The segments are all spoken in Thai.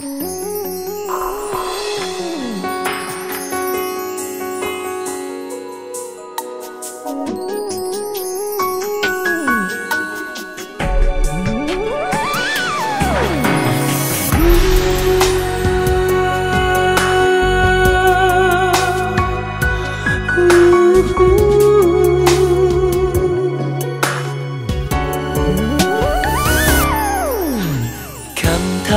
ค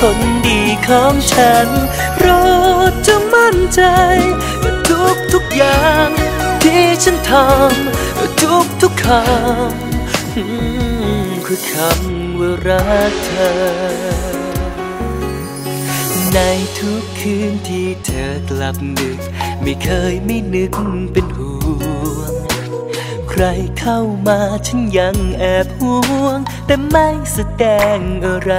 คนดีของฉันโปรดจะมั่นใจว่าทุกทุกอย่าง ที่ฉันทำทุกทุกคำอืมคือคำว่ารักเธอในทุกคืนที่เธอกลับดึก ไม่เคยไม่นึกเป็นห่วง ใครเข้ามาฉันยังแอบห่วง แต่ไม่แสดงอะไร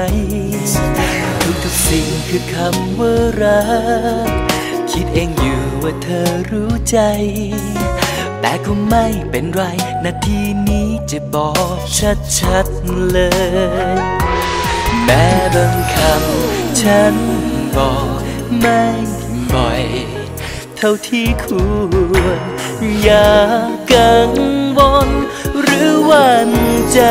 ทุกทุกๆสิ่งคือคำว่ารัก คิดเองอยู่ว่าเธอรู้ใจ แต่ก็ไม่เป็นไร นาทีนี้จะบอกชัดๆเลย แม้บางคำฉันบอกไม่บ่อย เท่าที่ควร อย่ากังวลหรือวันใจ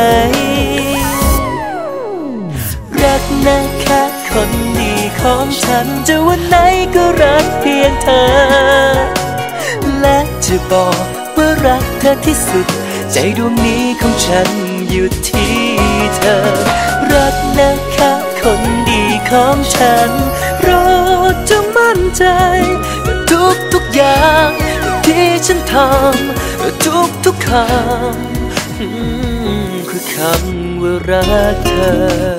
ของฉันจะวันไหนก็รักเพียงเธอ และจะบอกว่ารักเธอที่สุด ใจดวงนี้ของฉันอยู่ที่เธอ รักนะคะคนดีของฉันโปรดจงมั่นใจ ทุกทุกๆอย่าง ที่ฉันทำทุกทุกๆคำคือคำว่ารักเธอ